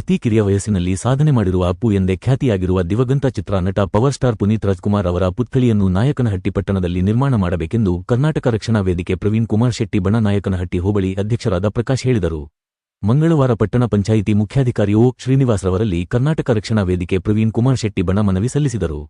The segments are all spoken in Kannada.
ಅತಿ ಕಿರಿಯ ವಯಸ್ಸಿನಲ್ಲಿ ಸಾಧನೆ ಮಾಡಿರುವ ಅಪ್ಪು ಎಂದೇ ಖ್ಯಾತಿಯಾಗಿರುವ ದಿವಗಂತ ಚಿತ್ರ ನಟ ಪವರ್ ಸ್ಟಾರ್ ಪುನೀತ್ ರಾಜ್ಕುಮಾರ್ ಅವರ ಪುತ್ಥಳಿಯನ್ನು ನಾಯಕನಹಟ್ಟಿ ಪಟ್ಟಣದಲ್ಲಿ ನಿರ್ಮಾಣ ಮಾಡಬೇಕೆಂದು ಕರ್ನಾಟಕ ರಕ್ಷಣಾ ವೇದಿಕೆ ಪ್ರವೀಣ್ ಕುಮಾರ್ ಶೆಟ್ಟಿ ಬಣ ನಾಯಕನಹಟ್ಟಿ ಹೋಬಳಿ ಅಧ್ಯಕ್ಷರಾದ ಪ್ರಕಾಶ್ ಹೇಳಿದರು. ಮಂಗಳವಾರ ಪಟ್ಟಣ ಪಂಚಾಯಿತಿ ಮುಖ್ಯಾಧಿಕಾರಿ ಓ ಶ್ರೀನಿವಾಸ್ರವರಲ್ಲಿ ಕರ್ನಾಟಕ ರಕ್ಷಣಾ ವೇದಿಕೆ ಪ್ರವೀಣ್ ಕುಮಾರ್ ಶೆಟ್ಟಿ ಬಣ ಮನವಿ ಸಲ್ಲಿಸಿದರು.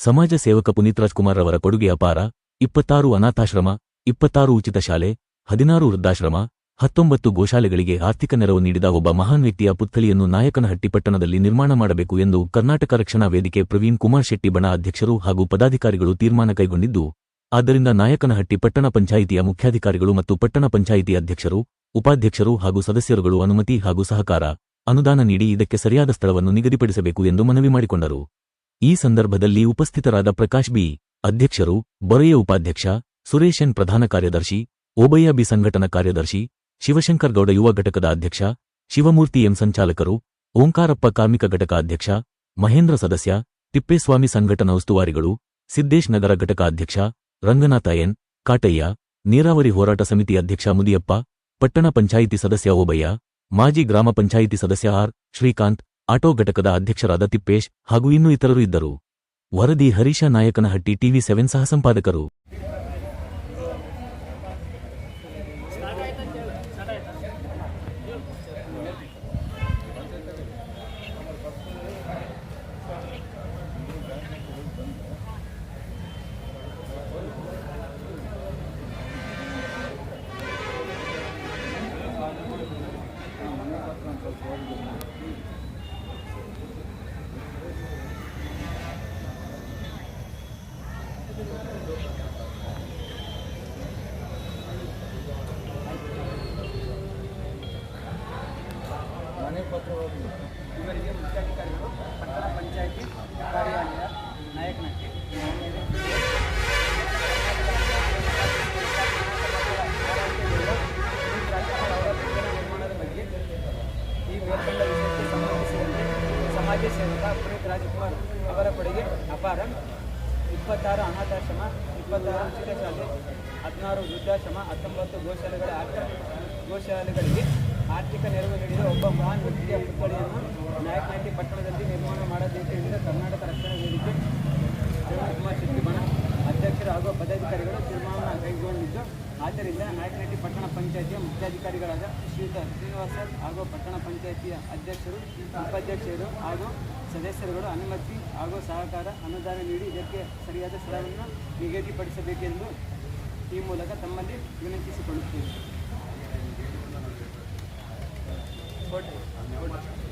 ಸಮಾಜ ಸೇವಕ ಪುನೀತ್ ರಾಜ್ಕುಮಾರ್ ಅವರ ಕೊಡುಗೆ ಅಪಾರ, ಇಪ್ಪತ್ತಾರು ಅನಾಥಾಶ್ರಮ, ಇಪ್ಪತ್ತಾರು ಉಚಿತ ಶಾಲೆ, ಹದಿನಾರು ವೃದ್ಧಾಶ್ರಮ ಹತ್ತೊಂಬತ್ತು ಗೋಶಾಲೆಗಳಿಗೆ ಆರ್ಥಿಕ ನೆರವು ನೀಡಿದ ಒಬ್ಬ ಮಹಾನ್ ವ್ಯಕ್ತಿಯ ಪುತ್ಥಳಿಯನ್ನು ನಾಯಕನಹಟ್ಟಿ ಪಟ್ಟಣದಲ್ಲಿ ನಿರ್ಮಾಣ ಮಾಡಬೇಕು ಎಂದು ಕರ್ನಾಟಕ ರಕ್ಷಣಾ ವೇದಿಕೆ ಪ್ರವೀಣ್ ಕುಮಾರ್ ಶೆಟ್ಟಿ ಬಣ ಅಧ್ಯಕ್ಷರು ಹಾಗೂ ಪದಾಧಿಕಾರಿಗಳು ತೀರ್ಮಾನ ಕೈಗೊಂಡಿದ್ದು, ಆದ್ದರಿಂದ ನಾಯಕನಹಟ್ಟಿ ಪಟ್ಟಣ ಪಂಚಾಯಿತಿಯ ಮುಖ್ಯಾಧಿಕಾರಿಗಳು ಮತ್ತು ಪಟ್ಟಣ ಪಂಚಾಯಿತಿ ಅಧ್ಯಕ್ಷರು, ಉಪಾಧ್ಯಕ್ಷರು ಹಾಗೂ ಸದಸ್ಯರುಗಳು ಅನುಮತಿ ಹಾಗೂ ಸಹಕಾರ, ಅನುದಾನ ನೀಡಿ ಇದಕ್ಕೆ ಸರಿಯಾದ ಸ್ಥಳವನ್ನು ನಿಗದಿಪಡಿಸಬೇಕು ಎಂದು ಮನವಿ ಮಾಡಿಕೊಂಡರು. ಈ ಸಂದರ್ಭದಲ್ಲಿ ಉಪಸ್ಥಿತರಾದ ಪ್ರಕಾಶ್ ಬಿ, ಅಧ್ಯಕ್ಷರು, ಬೊರೆಯ ಉಪಾಧ್ಯಕ್ಷ ಸುರೇಶನ್ ಪ್ರಧಾನ ಕಾರ್ಯದರ್ಶಿ, ಓಬಯ್ಯ ಬಿ ಸಂಘಟನಾ ಕಾರ್ಯದರ್ಶಿ ಶಿವಶಂಕರ್ ಗೌಡ ಯುವ ಘಟಕದ ಅಧ್ಯಕ್ಷ, ಶಿವಮೂರ್ತಿ ಎಂ ಸಂಚಾಲಕರು, ಓಂಕಾರಪ್ಪ ಕಾರ್ಮಿಕ ಘಟಕ ಅಧ್ಯಕ್ಷ, ಮಹೇಂದ್ರ ಸದಸ್ಯ, ತಿಪ್ಪೇಸ್ವಾಮಿ ಸಂಘಟನಾ ಉಸ್ತುವಾರಿಗಳು, ಸಿದ್ದೇಶ್ ನಗರ ಘಟಕ ಅಧ್ಯಕ್ಷ, ರಂಗನಾಥ ಎನ್, ಕಾಟಯ್ಯ, ನೀರಾವರಿ ಹೋರಾಟ ಸಮಿತಿ ಅಧ್ಯಕ್ಷ ಮುದಿಯಪ್ಪ, ಪಟ್ಟಣ ಪಂಚಾಯಿತಿ ಸದಸ್ಯ ಓಬಯ್ಯ, ಮಾಜಿ ಗ್ರಾಮ ಪಂಚಾಯಿತಿ ಸದಸ್ಯ ಆರ್ ಶ್ರೀಕಾಂತ್, ಆಟೋ ಘಟಕದ ಅಧ್ಯಕ್ಷರಾದ ತಿಪ್ಪೇಶ್ ಹಾಗೂ ಇನ್ನೂ ಇತರರು ಇದ್ದರು. ವರದಿ ಹರೀಶ ನಾಯಕನಹಟ್ಟಿ ಟಿವಿ ಸೆವೆನ್ ಸಹ ಸಂಪಾದಕರು. ಇವರಿಗೆ ಮುಖ್ಯಾಧಿಕಾರಿಗಳು, ಪಟ್ಟಣ ಪಂಚಾಯಿತಿ ಕಾರ್ಯಾಲಯ ನಾಯಕನಹಟ್ಟಿ ನಿರ್ಮಾಣದ ಬಗ್ಗೆ ಈ ಸಮಾಜ ಸೇವಕ ಪುನೀತ್ ರಾಜ್ಕುಮಾರ್ ಅವರ ಕೊಡುಗೆ ಅಪಾರ. ಇಪ್ಪತ್ತಾರು ಅನಾಥಾಶ್ರಮ, ಇಪ್ಪತ್ತಾರು ಉಚಿತ ಶಾಲೆ, ಹದಿನಾರು ವೃದ್ಧಾಶ್ರಮ, ಹತ್ತೊಂಬತ್ತು ಗೋಶಾಲೆಗಳ ಆರ್ಥಿಕ ಗೋಶಾಲೆಗಳಿಗೆ ಆರ್ಥಿಕ ನೆರವು ನೀಡಿದ ಒಬ್ಬ ಮಹಾನ್ ವ್ಯಕ್ತಿಯ ಪುತ್ಥಳಿಯನ್ನು ನಾಯಕನಹಟ್ಟಿ ಪಟ್ಟಣದಲ್ಲಿ ನಿರ್ಮಾಣ ಮಾಡಬೇಕೆಂದು ಕರ್ನಾಟಕ ರಕ್ಷಣಾ ವೇದಿಕೆ ಕುಮಾರ್ ಶೆಟ್ಟಿ ಬಣ ಅಧ್ಯಕ್ಷರು ಹಾಗೂ ಪದಾಧಿಕಾರಿಗಳು ತೀರ್ಮಾನ ಕೈಗೊಂಡಿದ್ದು, ಆದ್ದರಿಂದ ನಾಯಕನಹಟ್ಟಿ ಪಟ್ಟಣ ಪಂಚಾಯಿತಿಯ ಮುಖ್ಯಾಧಿಕಾರಿಗಳಾದ ಶ್ರೀಯುತ ಶ್ರೀನಿವಾಸ ಹಾಗೂ ಪಟ್ಟಣ ಪಂಚಾಯತಿಯ ಅಧ್ಯಕ್ಷರು, ಉಪಾಧ್ಯಕ್ಷರು ಹಾಗೂ ಸದಸ್ಯರುಗಳು ಅನುಮತಿ ಹಾಗೂ ಸಹಕಾರ ಅನುದಾನ ನೀಡಿ ಇದಕ್ಕೆ ಸರಿಯಾದ ಸ್ಥಳವನ್ನು ನಿಗದಿಪಡಿಸಬೇಕೆಂದು ಈ ಮೂಲಕ ತಮ್ಮಲ್ಲಿ ವಿನಂತಿಸಿಕೊಳ್ಳುತ್ತೇವೆ Good. Good.